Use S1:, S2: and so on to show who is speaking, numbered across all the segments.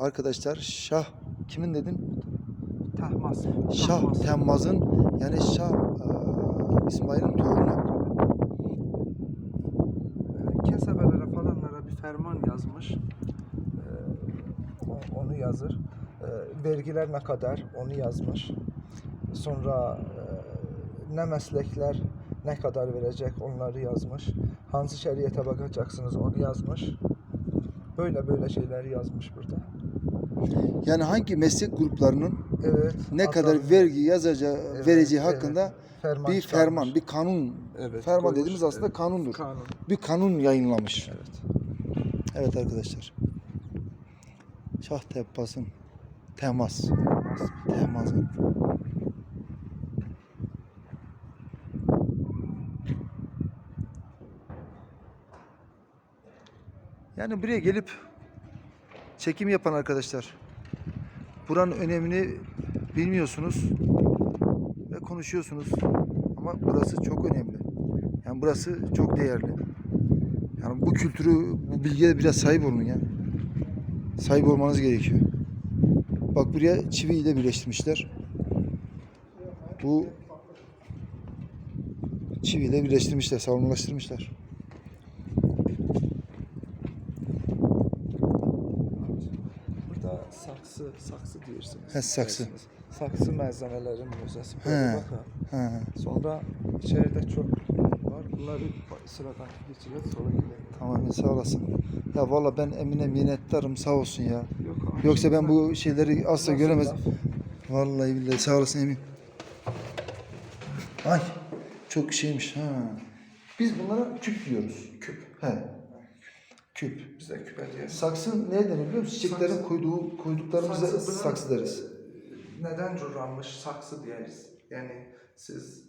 S1: arkadaşlar Şah kimin dedin?
S2: Tahmas.
S1: Şah. Temmaz'ın yani Şah eee, İsmail'in torunu.
S2: Kesebelere falanlara bir ferman yazmış. O- onu yazır. Ee, vergiler ne kadar onu yazmış. Sonra e, ne meslekler ne kadar verecek onları yazmış. Hangi şeriyete bakacaksınız onu yazmış. Böyle böyle şeyler yazmış burada.
S1: Yani hangi meslek gruplarının
S2: Evet.
S1: ne
S2: hatta-
S1: kadar vergi yazacağı,
S2: Evet,
S1: vereceği
S2: evet.
S1: hakkında
S2: Ferman
S1: bir
S2: çıkarmış.
S1: ferman, bir kanun.
S2: Evet,
S1: ferman
S2: koymuş.
S1: dediğimiz aslında
S2: Evet.
S1: kanundur.
S2: Kanun.
S1: Bir kanun yayınlamış.
S2: Evet.
S1: Evet arkadaşlar. Şah Tebbas'ın temas. Temas'ın. Yani buraya gelip çekim yapan arkadaşlar buranın önemini bilmiyorsunuz ve konuşuyorsunuz ama burası çok önemli. Yani burası çok değerli. Yani bu kültürü, bu bilgiye biraz sahip olun ya. Sahip olmanız gerekiyor. Bak buraya çiviyi de birleştirmişler. Bu çiviyi de birleştirmişler, savunmalaştırmışlar.
S2: Burada saksı, saksı diyorsunuz.
S1: He, saksı.
S2: Saksı malzemelerin müzesi. Böyle bakın.
S1: Ha.
S2: Sonra içeride çok var. Bunları sıradan geçeceğiz sonra gidelim.
S1: Tamam sağ olasın. Ya valla ben Emine minnettarım sağ olsun ya.
S2: Yok abi.
S1: Yoksa ben bu şeyleri asla
S2: Nasıl
S1: göremez.
S2: laf?
S1: Vallahi billahi sağ olasın Emin. Ay çok şeymiş ha. Biz bunlara küp diyoruz. Küp. He. Küp.
S2: Biz de küpe diyoruz.
S1: Saksı ne denir biliyor musun? Çiçeklerin
S2: Saksı.
S1: koyduğu, koyduklarımıza
S2: Saksı
S1: saksı deriz.
S2: Neden curranmış saksı diyeriz. Yani siz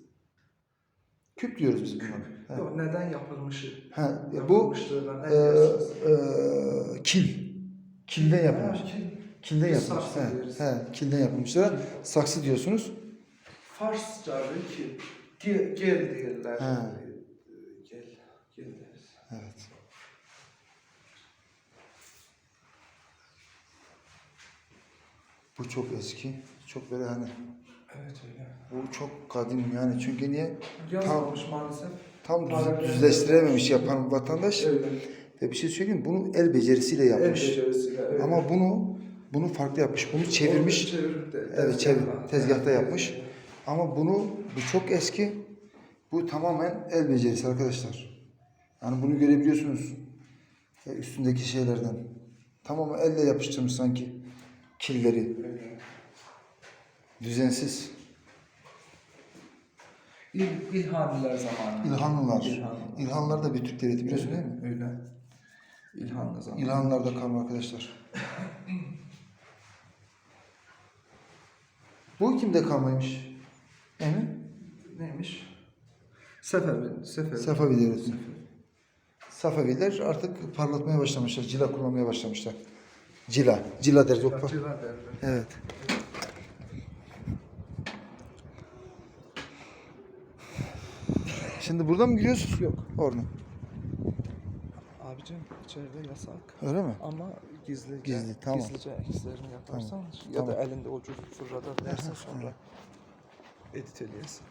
S1: Küp diyoruz biz buna.
S2: Yok, neden yapılmışı?
S1: Ha, bu e, e, kil. Kilden yapılmış.
S2: Ha, kil.
S1: Kilden
S2: Biz
S1: yapılmış. He, he, kilden yapılmışlar. Saksı diyorsunuz.
S2: Farsça ki gel, gel diyorlar. Gel, gel deriz.
S1: Evet. Bu çok eski. Çok böyle hani
S2: Evet öyle.
S1: bu çok kadim yani çünkü niye?
S2: Yazmamış maalesef.
S1: Tam düz- düzleştirememiş yapan vatandaş.
S2: Öyle.
S1: Ve bir şey söyleyeyim bunu el becerisiyle
S2: El
S1: yapmış.
S2: becerisiyle. öyle.
S1: Ama bunu bunu farklı yapmış. Bunu çevirmiş.
S2: Onu çevirip de
S1: Evet çevir, tezgahta
S2: Evet,
S1: yapmış.
S2: evet.
S1: Ama bunu bu çok eski. Bu tamamen el becerisi arkadaşlar. Yani bunu görebiliyorsunuz. E, Üstündeki şeylerden. Tamamen elle yapıştırmış sanki killeri. Düzensiz.
S2: İl, İlhaniler zamanı.
S1: İlhanlılar.
S2: İlhanlılar.
S1: İlhanlılar da bir Türk devleti biliyorsun değil mi?
S2: Öyle. İlhanlı zamanı.
S1: İlhanlılar da kalma arkadaşlar. Bu kimde kalmaymış? Emin?
S2: Neymiş? Sefevi. Sefevi.
S1: Safavi devleti. Safaviler artık parlatmaya başlamışlar. Cila kullanmaya başlamışlar. Cila. Cila deriz. Yok,
S2: Yatçılar derler.
S1: Evet. Şimdi buradan mı giriyoruz?
S2: Yok.
S1: Oradan.
S2: Abicim içeride yasak.
S1: Öyle mi?
S2: Ama gizlice,
S1: Gizli, tamam.
S2: gizlice hislerini yaparsan ya
S1: tamam.
S2: da elinde o fırrada dersin sonra edit ediyorsun.